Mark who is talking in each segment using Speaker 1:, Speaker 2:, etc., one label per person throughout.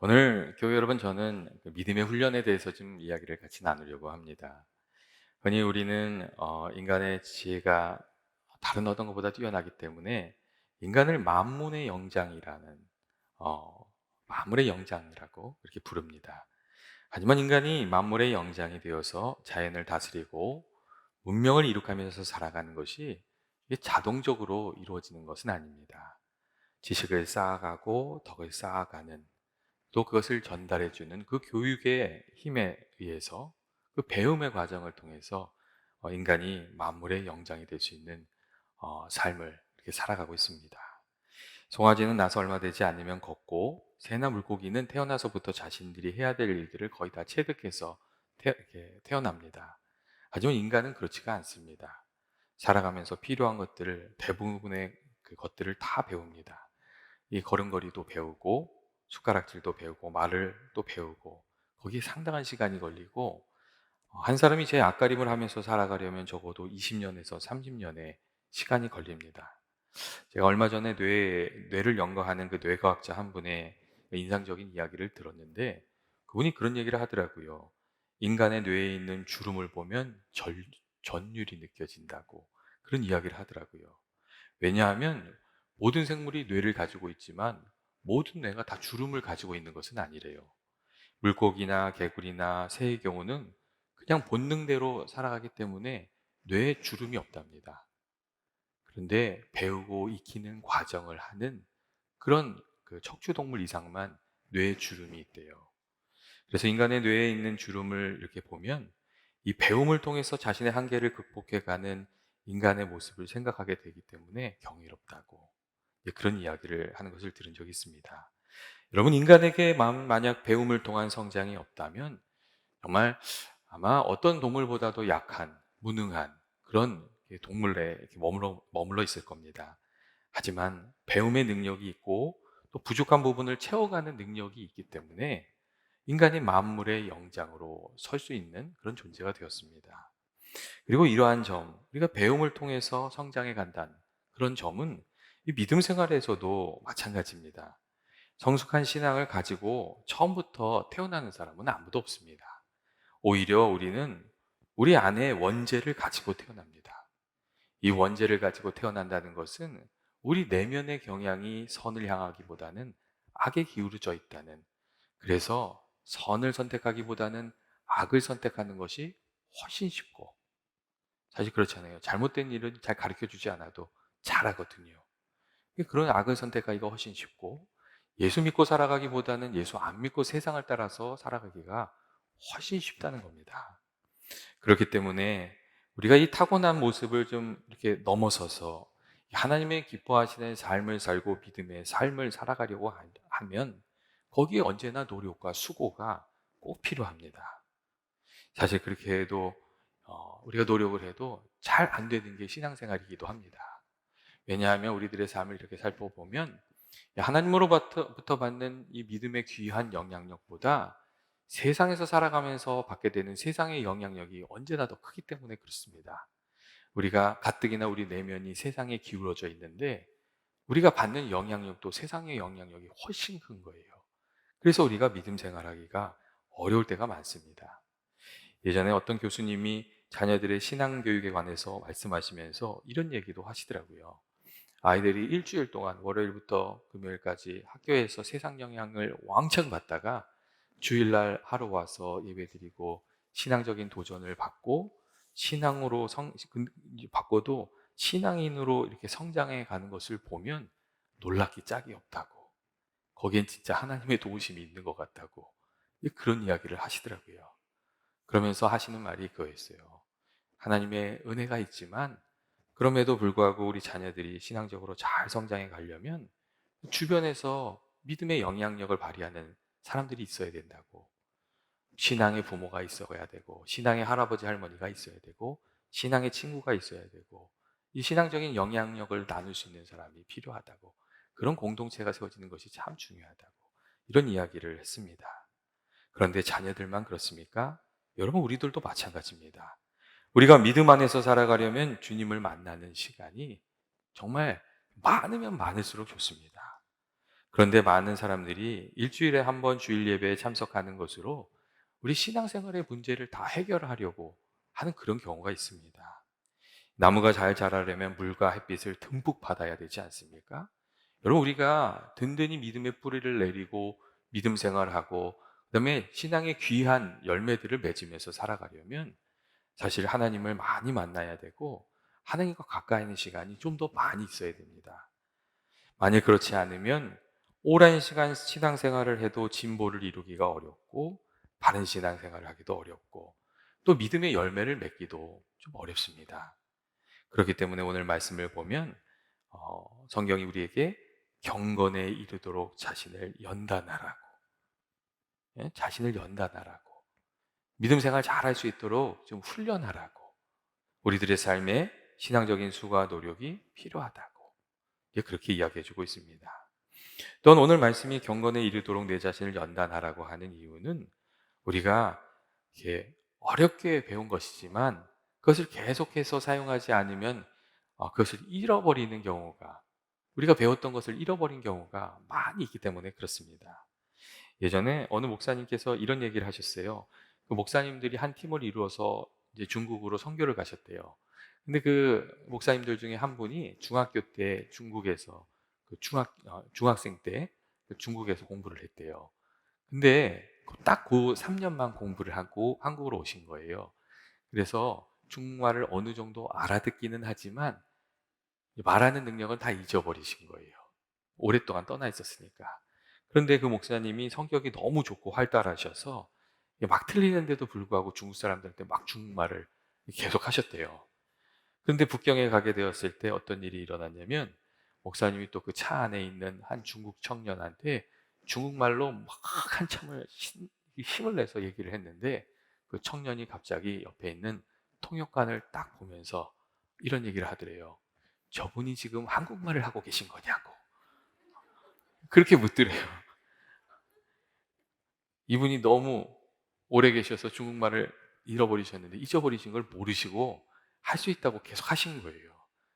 Speaker 1: 오늘 교회 여러분 저는 그 믿음의 훈련에 대해서 좀 이야기를 같이 나누려고 합니다. 흔히 우리는 어, 인간의 지혜가 다른 어떤 것보다 뛰어나기 때문에 인간을 만문의 영장이라는 어, 만물의 영장이라고 이렇게 부릅니다. 하지만 인간이 만물의 영장이 되어서 자연을 다스리고 문명을 이룩하면서 살아가는 것이 자동적으로 이루어지는 것은 아닙니다. 지식을 쌓아가고 덕을 쌓아가는 또 그것을 전달해 주는 그 교육의 힘에 의해서 그 배움의 과정을 통해서 어, 인간이 만물의 영장이 될 수 있는 어, 삶을 이렇게 살아가고 있습니다. 송아지는 나서 얼마 되지 않으면 걷고 새나 물고기는 태어나서부터 자신들이 해야 될 일들을 거의 다 체득해서 태, 태어납니다. 하지만 인간은 그렇지가 않습니다. 살아가면서 필요한 것들을 대부분의 그 것들을 다 배웁니다. 이 걸음걸이도 배우고 숟가락질도 배우고 말을 또 배우고 거기에 상당한 시간이 걸리고 어, 한 사람이 제 앞가림을 하면서 살아가려면 적어도 20년에서 30년의 시간이 걸립니다. 제가 얼마 전에 뇌, 뇌를 연구하는 그 뇌과학자 한 분의 인상적인 이야기를 들었는데 그분이 그런 얘기를 하더라고요. 인간의 뇌에 있는 주름을 보면 절, 전율이 느껴진다고 그런 이야기를 하더라고요. 왜냐하면 모든 생물이 뇌를 가지고 있지만 모든 뇌가 다 주름을 가지고 있는 것은 아니래요. 물고기나 개구리나 새의 경우는 그냥 본능대로 살아가기 때문에 뇌에 주름이 없답니다. 그런데 배우고 익히는 과정을 하는 그런 그 척추동물 이상만 뇌에 주름이 있대요. 그래서 인간의 뇌에 있는 주름을 이렇게 보면 이 배움을 통해서 자신의 한계를 극복해가는 인간의 모습을 생각하게 되기 때문에 경이롭다고 그런 이야기를 하는 것을 들은 적이 있습니다. 여러분 인간에게 만약 배움을 통한 성장이 없다면 정말 아마 어떤 동물보다도 약한 무능한 그런 동물에 머물러, 머물러 있을 겁니다. 하지만 배움의 능력이 있고 또 부족한 부분을 채워가는 능력이 있기 때문에 인간이 만물의 영장으로 설 수 있는 그런 존재가 되었습니다. 그리고 이러한 점, 우리가 배움을 통해서 성장해 간다는 그런 점은 이 믿음 생활에서도 마찬가지입니다. 성숙한 신앙을 가지고 처음부터 태어나는 사람은 아무도 없습니다. 오히려 우리는 우리 안에 원죄를 가지고 태어납니다. 이 원죄를 가지고 태어난다는 것은 우리 내면의 경향이 선을 향하기보다는 악에 기울어져 있다는 그래서 선을 선택하기보다는 악을 선택하는 것이 훨씬 쉽고 사실 그렇잖아요. 잘못된 일은 잘 가르쳐 주지 않아도 잘하거든요. 그런 악을 선택하기가 훨씬 쉽고 예수 믿고 살아가기보다는 예수 안 믿고 세상을 따라서 살아가기가 훨씬 쉽다는 겁니다. 그렇기 때문에 우리가 이 타고난 모습을 좀 이렇게 넘어서서 하나님의 기뻐하시는 삶을 살고 믿음의 삶을 살아가려고 하면 거기에 언제나 노력과 수고가 꼭 필요합니다. 사실 그렇게 해도 어, 우리가 노력을 해도 잘 안 되는 게 신앙생활이기도 합니다. 왜냐하면 우리들의 삶을 이렇게 살펴보면 하나님으로부터 받는 이 믿음의 귀한 영향력보다 세상에서 살아가면서 받게 되는 세상의 영향력이 언제나 더 크기 때문에 그렇습니다. 우리가 가뜩이나 우리 내면이 세상에 기울어져 있는데 우리가 받는 영향력도 세상의 영향력이 훨씬 큰 거예요. 그래서 우리가 믿음 생활하기가 어려울 때가 많습니다. 예전에 어떤 교수님이 자녀들의 신앙 교육에 관해서 말씀하시면서 이런 얘기도 하시더라고요. 아이들이 일주일 동안 월요일부터 금요일까지 학교에서 세상 영향을 왕창 받다가 주일날 하루 와서 예배드리고 신앙적인 도전을 받고 신앙으로 성 받고도 신앙인으로 이렇게 성장해 가는 것을 보면 놀랍기 짝이 없다고. 거기엔 진짜 하나님의 도우심이 있는 것 같다고. 그런 이야기를 하시더라고요. 그러면서 하시는 말이 그거였어요. 하나님의 은혜가 있지만 그럼에도 불구하고 우리 자녀들이 신앙적으로 잘 성장해 가려면 주변에서 믿음의 영향력을 발휘하는 사람들이 있어야 된다고. 신앙의 부모가 있어야 되고, 신앙의 할아버지, 할머니가 있어야 되고, 신앙의 친구가 있어야 되고, 이 신앙적인 영향력을 나눌 수 있는 사람이 필요하다고. 그런 공동체가 세워지는 것이 참 중요하다고. 이런 이야기를 했습니다. 그런데 자녀들만 그렇습니까? 여러분, 우리들도 마찬가지입니다. 우리가 믿음 안에서 살아가려면 주님을 만나는 시간이 정말 많으면 많을수록 좋습니다. 그런데 많은 사람들이 일주일에 한 번 주일 예배에 참석하는 것으로 우리 신앙생활의 문제를 다 해결하려고 하는 그런 경우가 있습니다. 나무가 잘 자라려면 물과 햇빛을 듬뿍 받아야 되지 않습니까? 여러분 우리가 든든히 믿음의 뿌리를 내리고 믿음 생활하고 그다음에 신앙의 귀한 열매들을 맺으면서 살아가려면 사실 하나님을 많이 만나야 되고 하나님과 가까이 있는 시간이 좀 더 많이 있어야 됩니다. 만약 그렇지 않으면 오랜 시간 신앙생활을 해도 진보를 이루기가 어렵고 바른 신앙생활을 하기도 어렵고 또 믿음의 열매를 맺기도 좀 어렵습니다. 그렇기 때문에 오늘 말씀을 보면 어, 성경이 우리에게 경건에 이르도록 자신을 연단하라고 예? 자신을 연단하라고 믿음 생활 잘할 수 있도록 좀 훈련하라고 우리들의 삶에 신앙적인 수고와 노력이 필요하다고 그렇게 이야기해주고 있습니다. 또한 오늘 말씀이 경건에 이르도록 내 자신을 연단하라고 하는 이유는 우리가 이렇게 어렵게 배운 것이지만 그것을 계속해서 사용하지 않으면 어, 그것을 잃어버리는 경우가 우리가 배웠던 것을 잃어버린 경우가 많이 있기 때문에 그렇습니다. 예전에 어느 목사님께서 이런 얘기를 하셨어요. 그 목사님들이 한 팀을 이루어서 이제 중국으로 선교를 가셨대요. 근데 그 목사님들 중에 한 분이 중학교 때 중국에서 그 중학 어, 중학생 때그 중국에서 공부를 했대요. 근데 딱 그 3년만 공부를 하고 한국으로 오신 거예요. 그래서 중국말을 어느 정도 알아듣기는 하지만 말하는 능력은 다 잊어버리신 거예요. 오랫동안 떠나 있었으니까. 그런데 그 목사님이 성격이 너무 좋고 활달하셔서 막 틀리는데도 불구하고 중국 사람들한테 막 중국말을 계속 하셨대요. 그런데 북경에 가게 되었을 때 어떤 일이 일어났냐면 목사님이 또 그 차 안에 있는 한 중국 청년한테 중국말로 막 한참을 힘을 내서 얘기를 했는데 그 청년이 갑자기 옆에 있는 통역관을 딱 보면서 이런 얘기를 하더래요. 저분이 지금 한국말을 하고 계신 거냐고. 그렇게 묻더래요. 이분이 너무 오래 계셔서 중국말을 잃어버리셨는데 잊어버리신 걸 모르시고 할 수 있다고 계속 하신 거예요.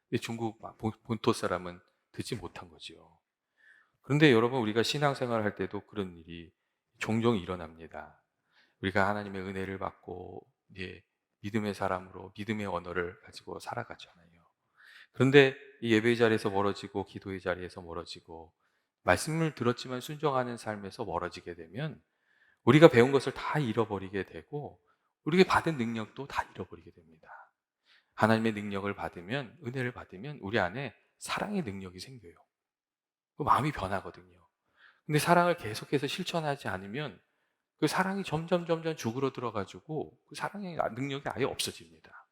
Speaker 1: 근데 중국 본토 사람은 듣지 못한 거죠. 그런데 여러분 우리가 신앙생활을 할 때도 그런 일이 종종 일어납니다. 우리가 하나님의 은혜를 받고 예, 믿음의 사람으로 믿음의 언어를 가지고 살아가잖아요. 그런데 이 예배의 자리에서 멀어지고 기도의 자리에서 멀어지고 말씀을 들었지만 순종하는 삶에서 멀어지게 되면 우리가 배운 것을 다 잃어버리게 되고 우리가 받은 능력도 다 잃어버리게 됩니다. 하나님의 능력을 받으면 은혜를 받으면 우리 안에 사랑의 능력이 생겨요. 그 마음이 변하거든요. 근데 사랑을 계속해서 실천하지 않으면 그 사랑이 점점 점점 죽으러 들어 가지고 그 사랑의 능력이 아예 없어집니다.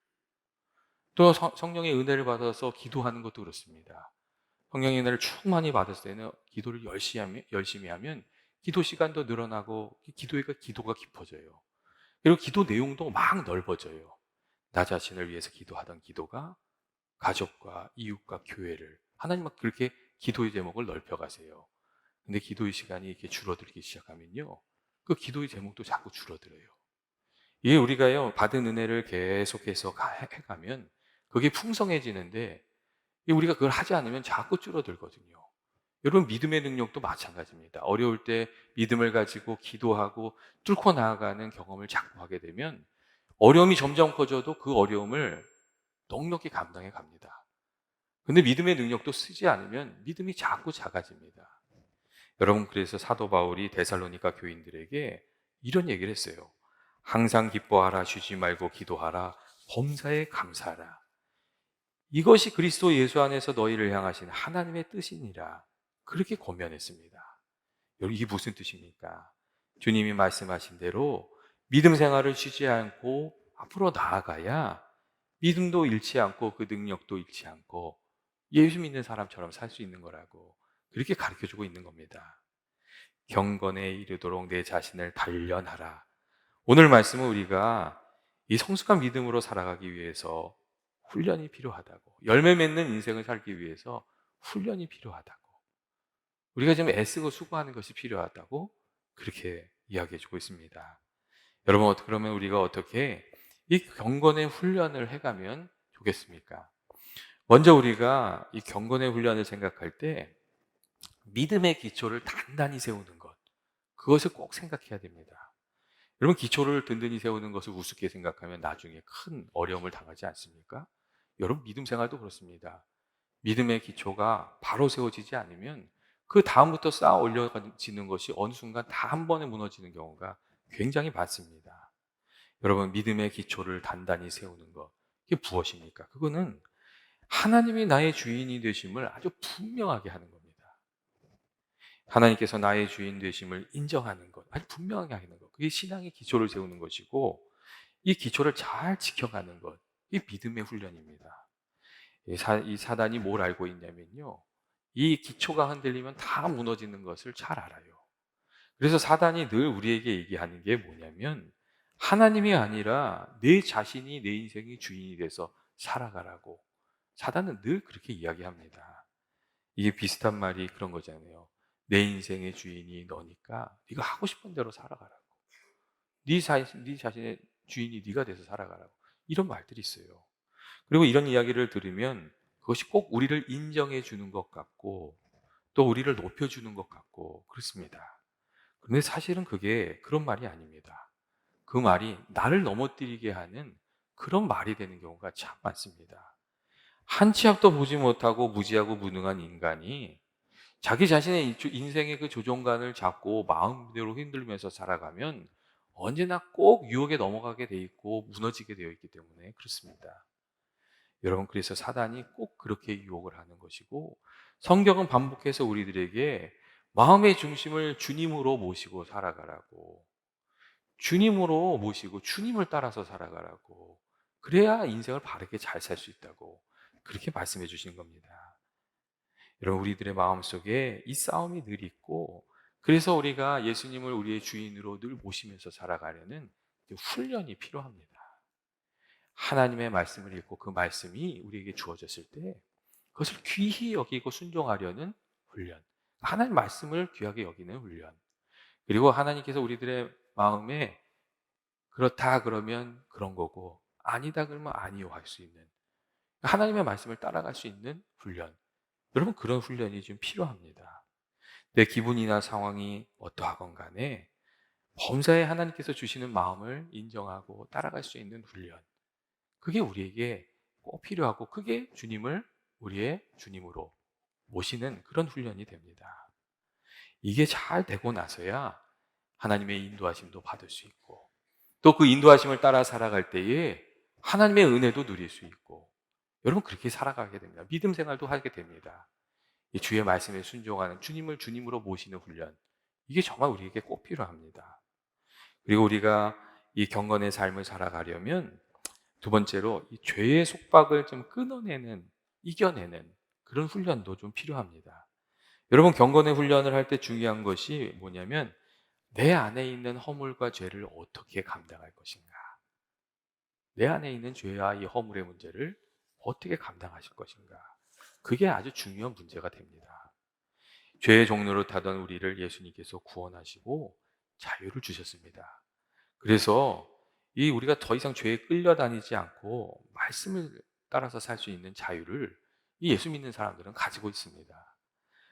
Speaker 1: 또 성령의 은혜를 받아서 기도하는 것도 그렇습니다. 성령의 은혜를 충만히 받았을 때는 기도를 열심히 하면 기도 시간도 늘어나고 기도가 기도가 깊어져요. 그리고 기도 내용도 막 넓어져요. 나 자신을 위해서 기도하던 기도가 가족과 이웃과 교회를 하나님 그렇게 기도의 제목을 넓혀가세요. 근데 기도의 시간이 이렇게 줄어들기 시작하면요. 그 기도의 제목도 자꾸 줄어들어요. 이게 우리가요, 받은 은혜를 계속해서 해가면 그게 풍성해지는데 우리가 그걸 하지 않으면 자꾸 줄어들거든요. 여러분, 믿음의 능력도 마찬가지입니다. 어려울 때 믿음을 가지고 기도하고 뚫고 나아가는 경험을 자꾸 하게 되면 어려움이 점점 커져도 그 어려움을 넉넉히 감당해 갑니다. 근데 믿음의 능력도 쓰지 않으면 믿음이 자꾸 작아집니다. 여러분 그래서 사도 바울이 데살로니가 교인들에게 이런 얘기를 했어요. 항상 기뻐하라 쉬지 말고 기도하라 범사에 감사하라. 이것이 그리스도 예수 안에서 너희를 향하신 하나님의 뜻이니라. 그렇게 권면했습니다. 여러분 이게 무슨 뜻입니까? 주님이 말씀하신 대로 믿음 생활을 쉬지 않고 앞으로 나아가야 믿음도 잃지 않고 그 능력도 잃지 않고 예수 믿는 사람처럼 살 수 있는 거라고 그렇게 가르쳐 주고 있는 겁니다. 경건에 이르도록 내 자신을 단련하라. 오늘 말씀은 우리가 이 성숙한 믿음으로 살아가기 위해서 훈련이 필요하다고. 열매 맺는 인생을 살기 위해서 훈련이 필요하다고. 우리가 지금 애쓰고 수고하는 것이 필요하다고 그렇게 이야기해 주고 있습니다. 여러분, 그러면 우리가 어떻게 이 경건의 훈련을 해가면 좋겠습니까? 먼저 우리가 이 경건의 훈련을 생각할 때 믿음의 기초를 단단히 세우는 것. 그것을 꼭 생각해야 됩니다. 여러분, 기초를 든든히 세우는 것을 우습게 생각하면 나중에 큰 어려움을 당하지 않습니까? 여러분, 믿음 생활도 그렇습니다. 믿음의 기초가 바로 세워지지 않으면 그 다음부터 쌓아 올려지는 것이 어느 순간 다 한 번에 무너지는 경우가 굉장히 많습니다. 여러분, 믿음의 기초를 단단히 세우는 것. 이게 무엇입니까? 그거는 하나님이 나의 주인이 되심을 아주 분명하게 하는 겁니다. 하나님께서 나의 주인 되심을 인정하는 것, 아주 분명하게 하는 것. 그게 신앙의 기초를 세우는 것이고, 이 기초를 잘 지켜가는 것, 이 믿음의 훈련입니다. 이, 사단이 뭘 알고 있냐면요. 이 기초가 흔들리면 다 무너지는 것을 잘 알아요. 그래서 사단이 늘 우리에게 얘기하는 게 뭐냐면, 하나님이 아니라 내 자신이 내 인생의 주인이 돼서 살아가라고. 사단은 늘 그렇게 이야기합니다. 이게 비슷한 말이 그런 거잖아요. 내 인생의 주인이 너니까 네가 하고 싶은 대로 살아가라고. 네 자신, 네 자신의 주인이 네가 돼서 살아가라고. 이런 말들이 있어요. 그리고 이런 이야기를 들으면 그것이 꼭 우리를 인정해 주는 것 같고 또 우리를 높여 주는 것 같고 그렇습니다. 그런데 사실은 그게 그런 말이 아닙니다. 그 말이 나를 넘어뜨리게 하는 그런 말이 되는 경우가 참 많습니다. 한치 앞도 보지 못하고 무지하고 무능한 인간이 자기 자신의 인생의 그 조종관을 잡고 마음대로 흔들면서 살아가면 언제나 꼭 유혹에 넘어가게 돼 있고 무너지게 되어 있기 때문에 그렇습니다. 여러분 그래서 사단이 꼭 그렇게 유혹을 하는 것이고 성경은 반복해서 우리들에게 마음의 중심을 주님으로 모시고 살아가라고 주님으로 모시고 주님을 따라서 살아가라고 그래야 인생을 바르게 잘 살 수 있다고 그렇게 말씀해 주신 겁니다. 여러분 우리들의 마음 속에 이 싸움이 늘 있고 그래서 우리가 예수님을 우리의 주인으로 늘 모시면서 살아가려는 훈련이 필요합니다. 하나님의 말씀을 읽고 그 말씀이 우리에게 주어졌을 때 그것을 귀히 여기고 순종하려는 훈련. 하나님 말씀을 귀하게 여기는 훈련. 그리고 하나님께서 우리들의 마음에 그렇다 그러면 그런 거고 아니다 그러면 아니요 할 수 있는 하나님의 말씀을 따라갈 수 있는 훈련. 여러분 그런 훈련이 좀 필요합니다. 내 기분이나 상황이 어떠하건 간에 범사에 하나님께서 주시는 마음을 인정하고 따라갈 수 있는 훈련. 그게 우리에게 꼭 필요하고 그게 주님을 우리의 주님으로 모시는 그런 훈련이 됩니다. 이게 잘 되고 나서야 하나님의 인도하심도 받을 수 있고 또 그 인도하심을 따라 살아갈 때에 하나님의 은혜도 누릴 수 있고 여러분 그렇게 살아가게 됩니다. 믿음 생활도 하게 됩니다. 이 주의 말씀에 순종하는 주님을 주님으로 모시는 훈련 이게 정말 우리에게 꼭 필요합니다. 그리고 우리가 이 경건의 삶을 살아가려면 두 번째로 이 죄의 속박을 좀 끊어내는 이겨내는 그런 훈련도 좀 필요합니다. 여러분 경건의 훈련을 할 때 중요한 것이 뭐냐면 내 안에 있는 허물과 죄를 어떻게 감당할 것인가. 내 안에 있는 죄와 이 허물의 문제를 어떻게 감당하실 것인가? 그게 아주 중요한 문제가 됩니다. 죄의 종로로 타던 우리를 예수님께서 구원하시고 자유를 주셨습니다. 그래서 이 우리가 더 이상 죄에 끌려다니지 않고 말씀을 따라서 살 수 있는 자유를 이 예수 믿는 사람들은 가지고 있습니다.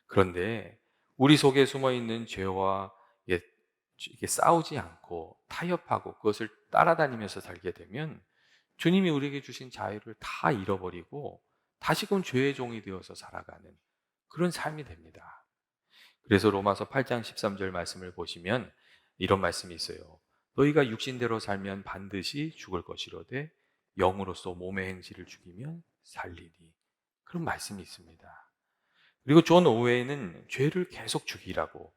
Speaker 1: 그런데 우리 속에 숨어 있는 죄와 이게 싸우지 않고 타협하고 그것을 따라다니면서 살게 되면 주님이 우리에게 주신 자유를 다 잃어버리고 다시금 죄의 종이 되어서 살아가는 그런 삶이 됩니다. 그래서 로마서 8장 13절 말씀을 보시면 이런 말씀이 있어요. 너희가 육신대로 살면 반드시 죽을 것이로되 영으로서 몸의 행실을 죽이면 살리니. 그런 말씀이 있습니다. 그리고 존 오웨이는 죄를 계속 죽이라고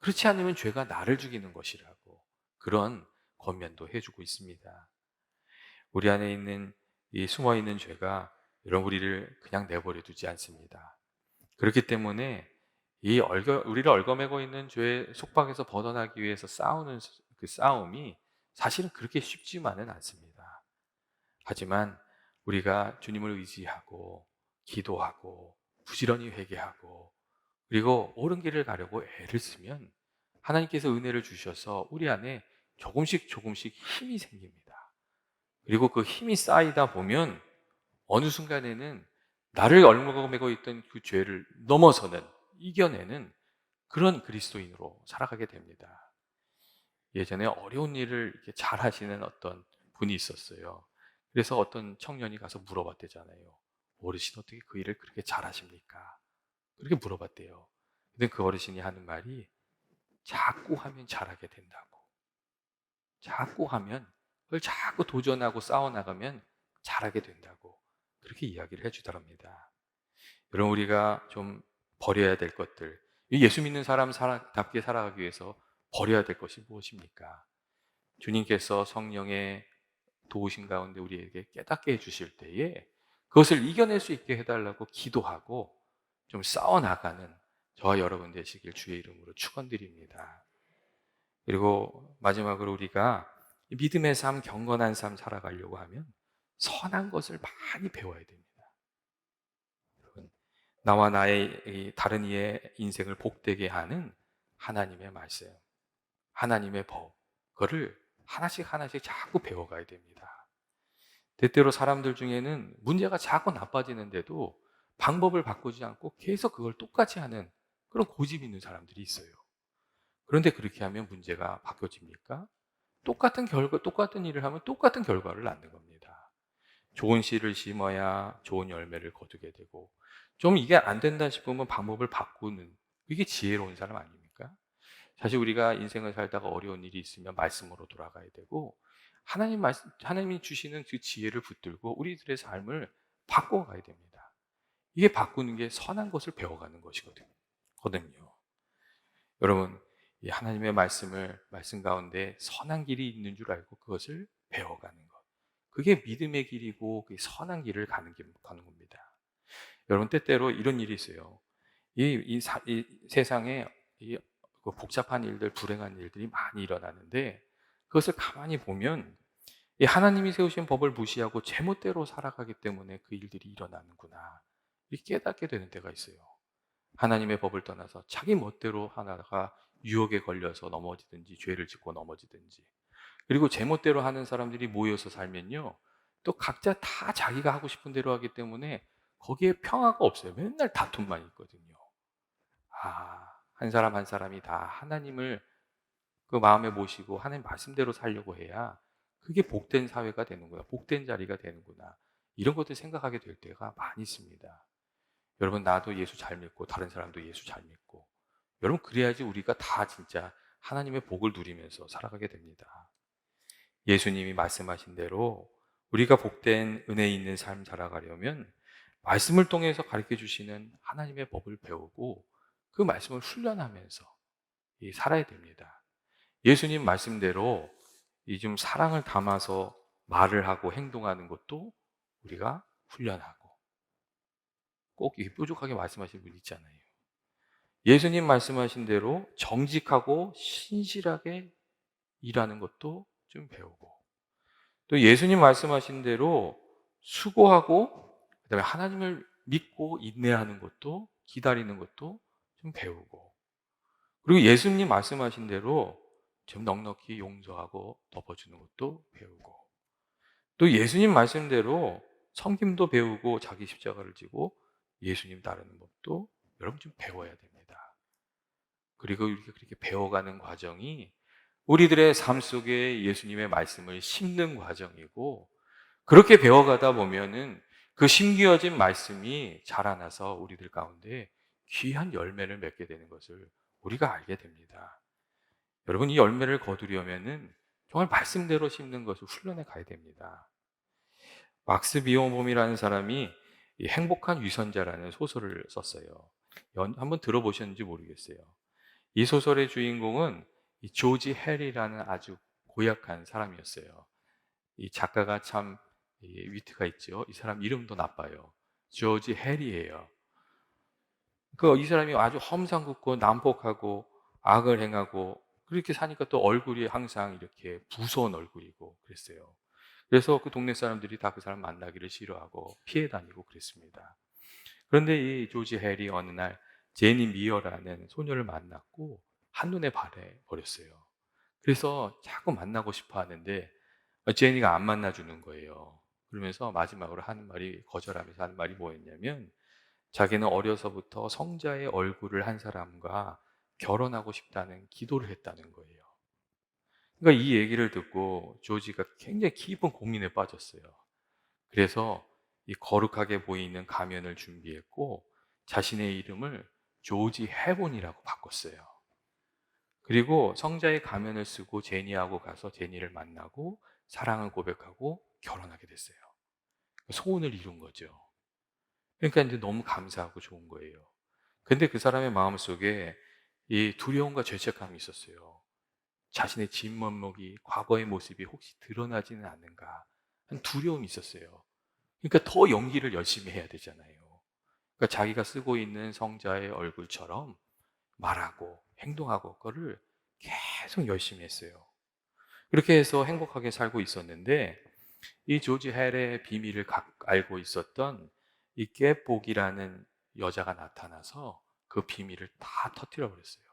Speaker 1: 그렇지 않으면 죄가 나를 죽이는 것이라고 그런 권면도 해주고 있습니다. 우리 안에 있는 이 숨어 있는 죄가 여러분 우리를 그냥 내버려 두지 않습니다. 그렇기 때문에 이 얼거, 우리를 얽어매고 있는 죄의 속박에서 벗어나기 위해서 싸우는 그 싸움이 사실은 그렇게 쉽지만은 않습니다. 하지만 우리가 주님을 의지하고 기도하고 부지런히 회개하고 그리고 옳은 길을 가려고 애를 쓰면 하나님께서 은혜를 주셔서 우리 안에 조금씩 조금씩 힘이 생깁니다. 그리고 그 힘이 쌓이다 보면 어느 순간에는 나를 얼마고 있던 그 죄를 넘어서는 이겨내는 그런 그리스도인으로 살아가게 됩니다. 예전에 어려운 일을 이렇게 잘 하시는 어떤 분이 있었어요. 그래서 어떤 청년이 가서 물어봤대잖아요. 어르신 어떻게 그 일을 그렇게 잘 하십니까? 그렇게 물어봤대요. 근데 그 어르신이 하는 말이 자꾸 하면 잘하게 된다고. 자꾸 하면 그걸 자꾸 도전하고 싸워나가면 잘하게 된다고. 그렇게 이야기를 해주더랍니다. 여러분, 우리가 좀 버려야 될 것들. 이 예수 믿는 사람 답게 살아가기 위해서 버려야 될 것이 무엇입니까? 주님께서 성령의 도우신 가운데 우리에게 깨닫게 해주실 때에 그것을 이겨낼 수 있게 해달라고 기도하고 좀 싸워나가는 저와 여러분 되시길 주의 이름으로 축원드립니다. 그리고 마지막으로 우리가 믿음의 삶, 경건한 삶 살아가려고 하면 선한 것을 많이 배워야 됩니다. 여러분, 나와 나의 다른 이의 인생을 복되게 하는 하나님의 말씀, 하나님의 법, 그거를 하나씩 하나씩 자꾸 배워가야 됩니다. 때때로 사람들 중에는 문제가 자꾸 나빠지는데도 방법을 바꾸지 않고 계속 그걸 똑같이 하는 그런 고집 있는 사람들이 있어요. 그런데 그렇게 하면 문제가 바뀌어집니까? 똑같은 결과, 똑같은 일을 하면 똑같은 결과를 낳는 겁니다. 좋은 씨를 심어야 좋은 열매를 거두게 되고, 좀 이게 안 된다 싶으면 방법을 바꾸는, 이게 지혜로운 사람 아닙니까? 사실 우리가 인생을 살다가 어려운 일이 있으면 말씀으로 돌아가야 되고, 하나님 말씀, 하나님이 주시는 그 지혜를 붙들고 우리들의 삶을 바꿔 가야 됩니다. 이게 바꾸는 게 선한 것을 배워가는 것이거든요. 여러분, 이 하나님의 말씀을 말씀 가운데 선한 길이 있는 줄 알고 그것을 배워가는 것. 그게 믿음의 길이고 그 선한 길을 가는 길 가는 겁니다. 여러분 때때로 이런 일이 있어요. 이, 이, 사, 이 세상에 이 복잡한 일들, 불행한 일들이 많이 일어나는데 그것을 가만히 보면 이 하나님이 세우신 법을 무시하고 제멋대로 살아가기 때문에 그 일들이 일어나는구나. 이렇게 깨닫게 되는 때가 있어요. 하나님의 법을 떠나서 자기 멋대로 하나가 유혹에 걸려서 넘어지든지 죄를 짓고 넘어지든지 그리고 제멋대로 하는 사람들이 모여서 살면요 또 각자 다 자기가 하고 싶은 대로 하기 때문에 거기에 평화가 없어요 맨날 다툼만 있거든요 아 한 사람 한 사람이 다 하나님을 그 마음에 모시고 하나님 말씀대로 살려고 해야 그게 복된 사회가 되는구나 복된 자리가 되는구나. 이런 것들 생각하게 될 때가 많이 있습니다. 여러분 나도 예수 잘 믿고 다른 사람도 예수 잘 믿고 여러분 그래야지 우리가 다 진짜 하나님의 복을 누리면서 살아가게 됩니다. 예수님이 말씀하신 대로 우리가 복된 은혜 있는 삶 살아가려면 말씀을 통해서 가르쳐 주시는 하나님의 법을 배우고 그 말씀을 훈련하면서 살아야 됩니다. 예수님 말씀대로 이 좀 사랑을 담아서 말을 하고 행동하는 것도 우리가 훈련하고 꼭 뾰족하게 말씀하시는 분 있잖아요. 예수님 말씀하신 대로 정직하고 신실하게 일하는 것도 좀 배우고 또 예수님 말씀하신 대로 수고하고 그다음에 하나님을 믿고 인내하는 것도 기다리는 것도 좀 배우고 그리고 예수님 말씀하신 대로 좀 넉넉히 용서하고 덮어주는 것도 배우고 또 예수님 말씀대로 성김도 배우고 자기 십자가를 지고 예수님 따르는 법도 여러분 좀 배워야 됩니다. 그리고 이렇게 그렇게 배워가는 과정이 우리들의 삶 속에 예수님의 말씀을 심는 과정이고 그렇게 배워가다 보면은 그 심기어진 말씀이 자라나서 우리들 가운데 귀한 열매를 맺게 되는 것을 우리가 알게 됩니다. 여러분 이 열매를 거두려면은 정말 말씀대로 심는 것을 훈련해 가야 됩니다. 막스 비오봄이라는 사람이 행복한 위선자라는 소설을 썼어요. 한번 들어보셨는지 모르겠어요. 이 소설의 주인공은 이 조지 해리라는 아주 고약한 사람이었어요. 이 작가가 참 위트가 있죠. 이 사람 이름도 나빠요. 조지 해리예요. 그 이 사람이 아주 험상궂고 난폭하고 악을 행하고 그렇게 사니까 또 얼굴이 항상 이렇게 무서운 얼굴이고 그랬어요. 그래서 그 동네 사람들이 다 그 사람 만나기를 싫어하고 피해 다니고 그랬습니다. 그런데 이 조지 해리 어느 날 제니 미어라는 소녀를 만났고 한눈에 반해 버렸어요. 그래서 자꾸 만나고 싶어 하는데 제니가 안 만나주는 거예요. 그러면서 마지막으로 하는 말이 거절하면서 하는 말이 뭐였냐면 자기는 어려서부터 성자의 얼굴을 한 사람과 결혼하고 싶다는 기도를 했다는 거예요. 그러니까 이 얘기를 듣고 조지가 굉장히 깊은 고민에 빠졌어요. 그래서 이 거룩하게 보이는 가면을 준비했고 자신의 이름을 조지 해본이라고 바꿨어요. 그리고 성자의 가면을 쓰고 제니하고 가서 제니를 만나고 사랑을 고백하고 결혼하게 됐어요. 소원을 이룬 거죠. 그러니까 이제 너무 감사하고 좋은 거예요. 근데 그 사람의 마음 속에 이 두려움과 죄책감이 있었어요. 자신의 진면목이 과거의 모습이 혹시 드러나지는 않는가 한 두려움이 있었어요. 그러니까 더 연기를 열심히 해야 되잖아요. 그러니까 자기가 쓰고 있는 성자의 얼굴처럼 말하고 행동하고 그거를 계속 열심히 했어요. 그렇게 해서 행복하게 살고 있었는데 이 조지 헬의 비밀을 알고 있었던 이 깨복이라는 여자가 나타나서 그 비밀을 다 터뜨려 버렸어요.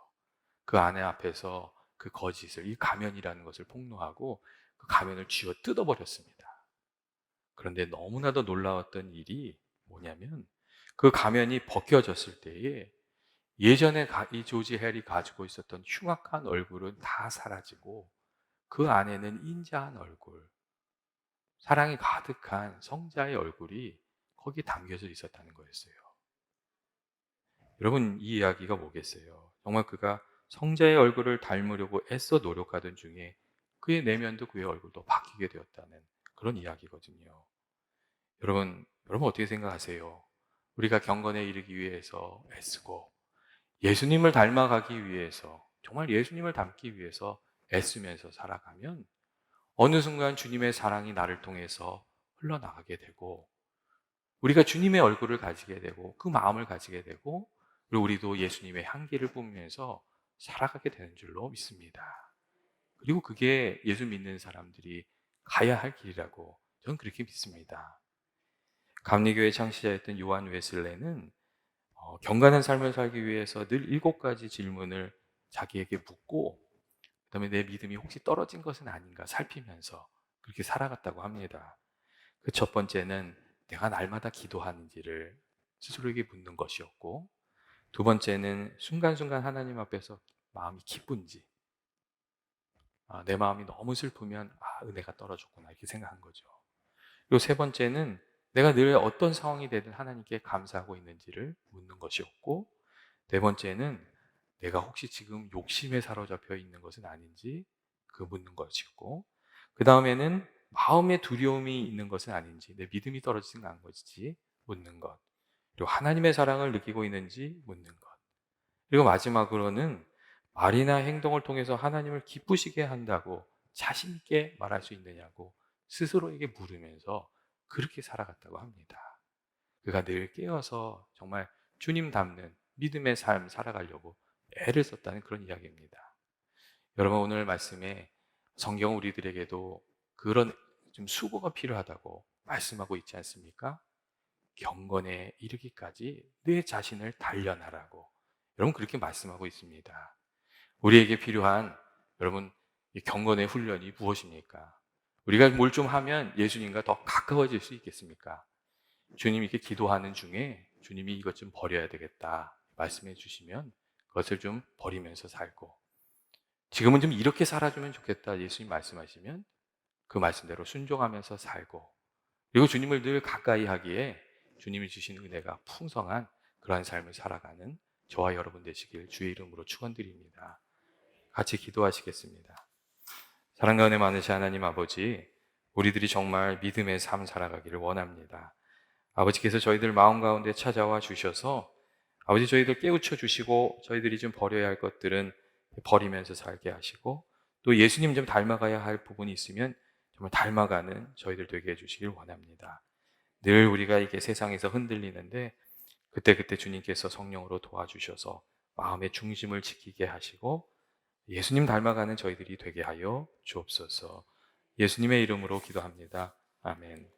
Speaker 1: 그 아내 앞에서 그 거짓을 이 가면이라는 것을 폭로하고 그 가면을 쥐어 뜯어 버렸습니다. 그런데 너무나도 놀라웠던 일이 뭐냐면 그 가면이 벗겨졌을 때에 예전에 이 조지 헬이 가지고 있었던 흉악한 얼굴은 다 사라지고 그 안에는 인자한 얼굴, 사랑이 가득한 성자의 얼굴이 거기에 담겨져 있었다는 거였어요. 여러분, 이 이야기가 뭐겠어요? 정말 그가 성자의 얼굴을 닮으려고 애써 노력하던 중에 그의 내면도 그의 얼굴도 바뀌게 되었다는 그런 이야기거든요. 여러분, 여러분 어떻게 생각하세요? 우리가 경건에 이르기 위해서 애쓰고 예수님을 닮아가기 위해서 정말 예수님을 닮기 위해서 애쓰면서 살아가면 어느 순간 주님의 사랑이 나를 통해서 흘러나가게 되고 우리가 주님의 얼굴을 가지게 되고 그 마음을 가지게 되고 그리고 우리도 예수님의 향기를 뿜으면서 살아가게 되는 줄로 믿습니다. 그리고 그게 예수 믿는 사람들이 가야 할 길이라고 저는 그렇게 믿습니다. 감리교회 창시자였던 요한 웨슬레는 어, 경건한 삶을 살기 위해서 늘 일곱 가지 질문을 자기에게 묻고 그다음에 내 믿음이 혹시 떨어진 것은 아닌가 살피면서 그렇게 살아갔다고 합니다. 그 첫 번째는 내가 날마다 기도하는지를 스스로에게 묻는 것이었고 두 번째는 순간순간 하나님 앞에서 마음이 기쁜지 아, 내 마음이 너무 슬프면 아 은혜가 떨어졌구나 이렇게 생각한 거죠. 그리고 세 번째는 내가 늘 어떤 상황이 되든 하나님께 감사하고 있는지를 묻는 것이었고 네 번째는 내가 혹시 지금 욕심에 사로잡혀 있는 것은 아닌지 그 묻는 것이었고 그 다음에는 마음의 두려움이 있는 것은 아닌지 내 믿음이 떨어지는 않은 것인지 묻는 것 그리고 하나님의 사랑을 느끼고 있는지 묻는 것 그리고 마지막으로는 말이나 행동을 통해서 하나님을 기쁘시게 한다고 자신 있게 말할 수 있느냐고 스스로에게 물으면서 그렇게 살아갔다고 합니다. 그가 늘 깨어서 정말 주님 닮는 믿음의 삶 살아가려고 애를 썼다는 그런 이야기입니다. 여러분 오늘 말씀에 성경 우리들에게도 그런 좀 수고가 필요하다고 말씀하고 있지 않습니까? 경건에 이르기까지 내 자신을 단련하라고 여러분 그렇게 말씀하고 있습니다. 우리에게 필요한 여러분 경건의 훈련이 무엇입니까? 우리가 뭘 좀 하면 예수님과 더 가까워질 수 있겠습니까? 주님 이렇게 기도하는 중에 주님이 이것 좀 버려야 되겠다 말씀해 주시면 그것을 좀 버리면서 살고 지금은 좀 이렇게 살아주면 좋겠다 예수님 말씀하시면 그 말씀대로 순종하면서 살고 그리고 주님을 늘 가까이 하기에 주님이 주신 은혜가 풍성한 그러한 삶을 살아가는 저와 여러분 되시길 주의 이름으로 축원드립니다. 같이 기도하시겠습니다. 사랑과 은혜 많으신 하나님 아버지, 우리들이 정말 믿음의 삶 살아가기를 원합니다. 아버지께서 저희들 마음 가운데 찾아와 주셔서 아버지 저희들 깨우쳐 주시고 저희들이 좀 버려야 할 것들은 버리면서 살게 하시고 또 예수님 좀 닮아가야 할 부분이 있으면 정말 닮아가는 저희들 되게 해주시길 원합니다. 늘 우리가 이게 세상에서 흔들리는데 그때그때 주님께서 성령으로 도와주셔서 마음의 중심을 지키게 하시고 예수님 닮아가는 저희들이 되게 하여 주옵소서. 예수님의 이름으로 기도합니다. 아멘.